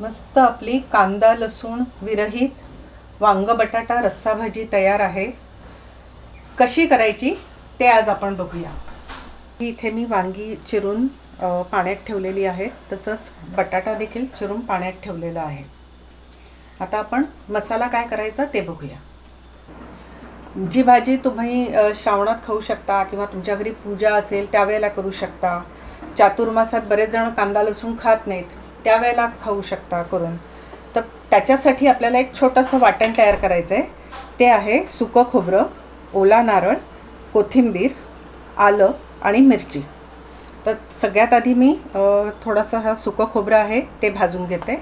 मस्त आपली कांदा लसूण विरहित वांग बटाटा रस्सा भाजी तयार आहे. कशी करायची ते आज आपण बघूया. इथे मी वांगी चिरून पाण्यात ठेवलेली आहे. तसंच बटाटा देखील चिरून पाण्यात ठेवलेला आहे. आता आपण मसाला काय करायचा ते बघूया. जी भाजी तुम्ही श्रावणात खाऊ शकता किंवा तुमच्या घरी पूजा असेल त्यावेळेला करू शकता. चातुर्मासात बरेच जण कांदा लसूण खात नाहीत. त्यावेळेला खाऊ शकता करून. तर त्याच्यासाठी आपल्याला एक छोटंसं वाटण तयार करायचं आहे ते आहे सुकं खोबरं ओला नारळ कोथिंबीर आलं आणि मिरची. तर सगळ्यात आधी मी थोडासा हा सुकं खोबरं आहे ते भाजून घेते.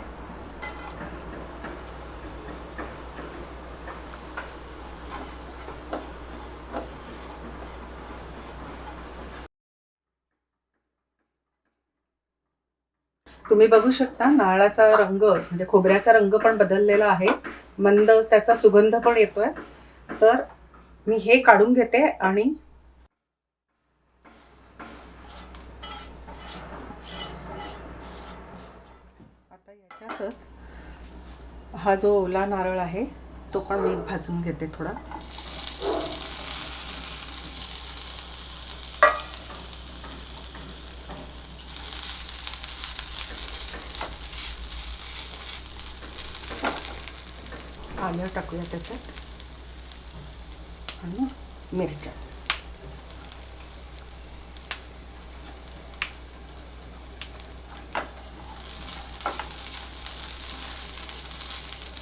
तुम्ही बघू शकता नारळाचा रंग म्हणजे खोबऱ्याचा रंग पण बदललेला आहे. मंद त्याचा सुगंध पण येतोय. तर मी हे काढून घेते आणि आता याच्यातच हा जो ओला नारळ आहे तो पण मी भाजून घेते थोडा. आलं टाकूया त्याच्यात. आणि मिरच्या.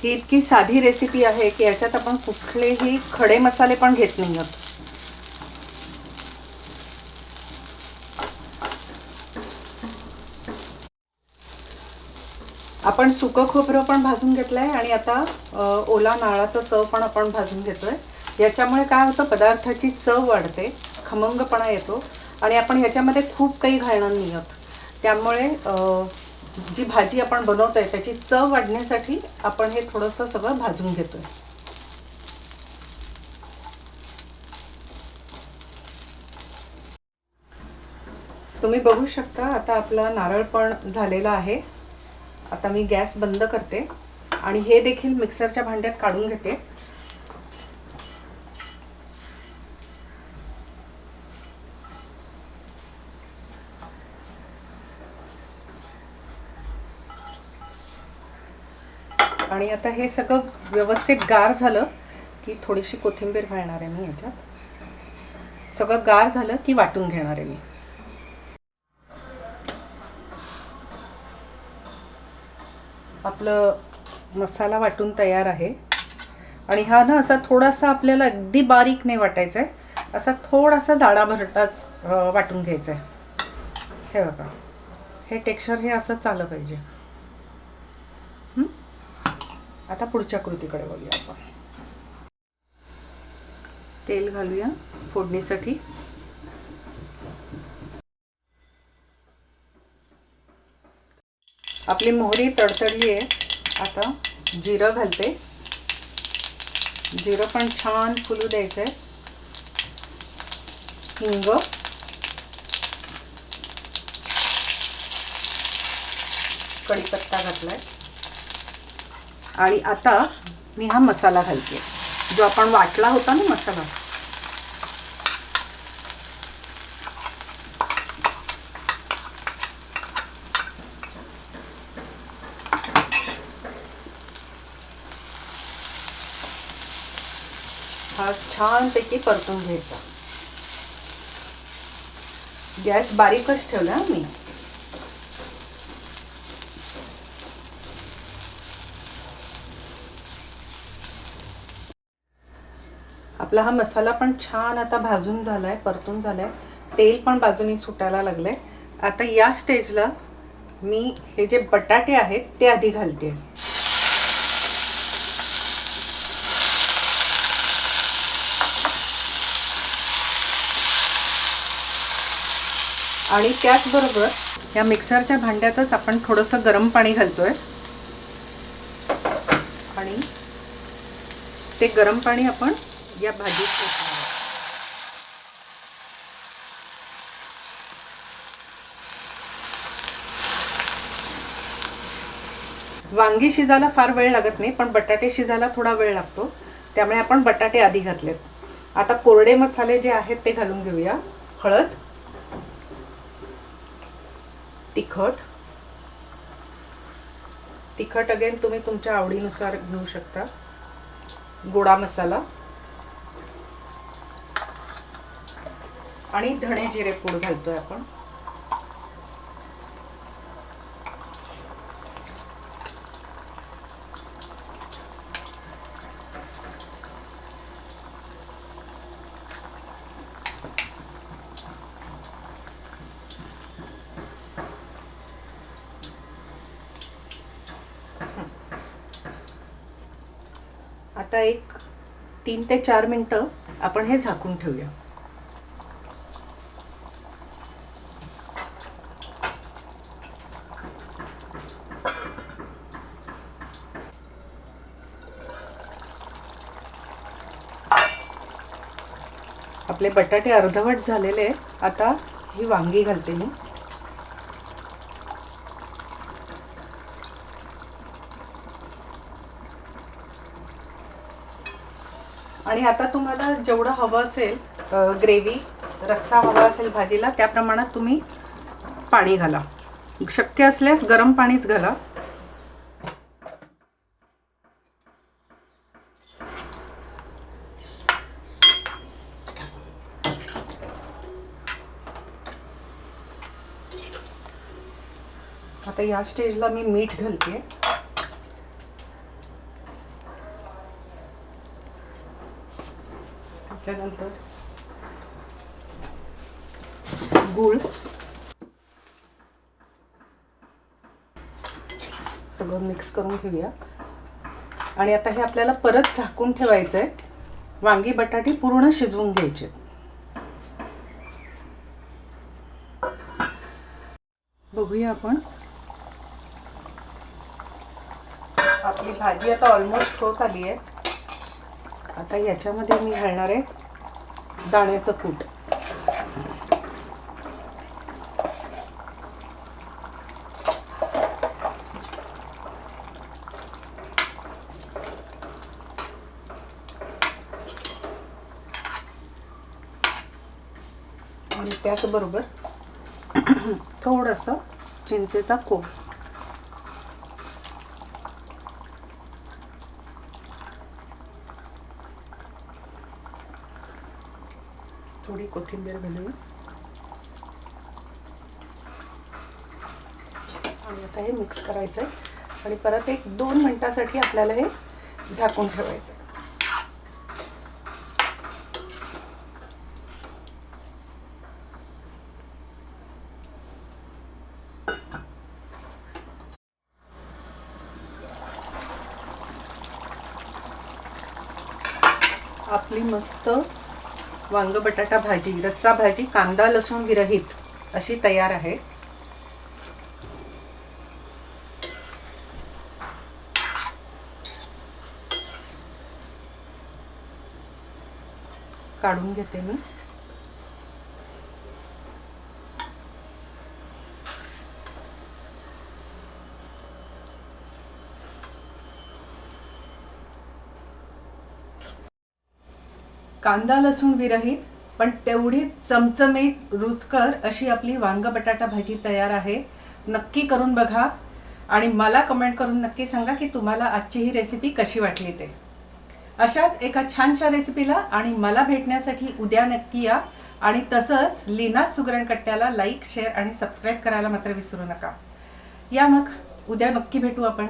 ही इतकी साधी रेसिपी आहे की याच्यात आपण कुठलेही खडे मसाले पण घेत नाही आहोत. आपण सुकं खोबरं पण भाजून घेतलं आहे आणि आता ओला नारळाचं चव पण आपण भाजून घेतोय. याच्यामुळे काय होतं पदार्थाची चव वाढते खमंगपणा येतो आणि आपण ह्याच्यामध्ये खूप काही घालणार नाही आहोत. त्यामुळे जी भाजी आपण बनवतोय त्याची चव वाढण्यासाठी आपण हे थोडंसं सगळं भाजून घेतोय. तुम्ही बघू शकता आता आपला नारळ पण झालेला आहे. आता मी गॅस बंद करते आणि हे देखील मिक्सरच्या भांड्यात काढून घेते. आणि आता हे सगळं व्यवस्थित गार झालं की थोडीशी कोथिंबीर घालणार आहे मी याच्यात. सगळं गार झालं की वाटून घेणार आहे मी. आपलं मसाला वाटून तयार आहे. आणि हा ना असा थोडासा आपल्याला अगदी बारीक नाही वाटायचा आहे असा थोडासा दाडा भरटाच वाटून घ्यायचा आहे हे बघा. हे टेक्स्चर हे असं आलं पाहिजे. आता पुढच्या कृतीकडे बघूया आपण. तेल घालूया फोडणीसाठी. आपली मोहरी तडतडली आहे. आता जिरं घालते. जिरं पण छान फुलू द्यायचं आहे हिंग. कढीपत्ता घातलाय. आणि आता मी हा मसाला घालते. जो आपण वाटला होता ना मसाला. हा छानपैकी परतून घ्यायचा. गॅस बारीकच ठेवला मी. आपला हा मसाला पण छान आता भाजून झालाय परतून झालाय. तेल पण बाजूनी सुटायला लागलंय. आता या स्टेजला मी हे जे बटाटे आहेत ते आधी घालते. आणि त्याचबरोबर या मिक्सरच्या भांड्यातच आपण थोडंसं गरम पाणी घालतोय. आणि ते गरम पाणी आपण या भाजीत ओतणार वांगी शिजायला फार वेळ लागत नाही पण बटाटे शिजायला थोडा वेळ लागतो. त्यामुळे आपण बटाटे आधी घातलेत. आता कोरडे मसाले जे आहेत ते घालून घेऊया. हळद तिखट. तिखट अगेन तुम्ही तुमच्या आवडीनुसार घेऊ शकता. गोडा मसाला. आणि धणे जिरे पूड घालतोय आपण. आता एक तीन ते चार मिनटं आपण हे झाकून ठेवूया. आपले बटाटे अर्धवट झालेले आहेत. आता ही वांगी घालते मी. आणि आता तुम्हाला जेवढं हवं असेल ग्रेव्ही रस्सा हवा असेल भाजीला त्या प्रमाणात तुम्ही पाणी घाला. शक्य असल्यास गरम पाणीच घाला. आता या स्टेजला मी मीठ घालते. त्याच्यानंतर गूळ. सगळं मिक्स करून घेऊया. आणि आता हे आपल्याला परत झाकून ठेवायचं आहे वांगी बटाटे पूर्ण शिजवून घ्यायचे. बघूया आपण. आपली भाजी आता ऑलमोस्ट होत आली आहे आता याच्यामध्ये मी घालणार आहे दाण्याचं कूट. आणि त्याचबरोबर थोडंसं चिंचेचा कोप. थोडी कोथिंबीर घालूया आणि आता हे मिक्स करायचं आहे आणि परत एक दोन मिनटासाठी आपल्याला हे झाकून ठेवायचं आपली मस्त वांग बटाटा भाजी रस्सा भाजी कांदा लसूण विरहित अशी तयार आहे. काढून घेते मी. कांदा लसूण विरहित पण तेवढी चमचमीत रुचकर अशी आपली वांग बटाटा भाजी तयार आहे. नक्की करून बघा. आणि मला कमेंट करून नक्की सांगा की तुम्हाला आजची ही रेसिपी कशी वाटली ते. अशाच एका छानशा रेसिपीला आणि मला भेटण्यासाठी उद्या नक्की या. आणि तसंच लीना सुगरण कट्ट्याला लाईक शेअर आणि सबस्क्राईब करायला मात्र विसरू नका. या मग उद्या नक्की भेटू आपण.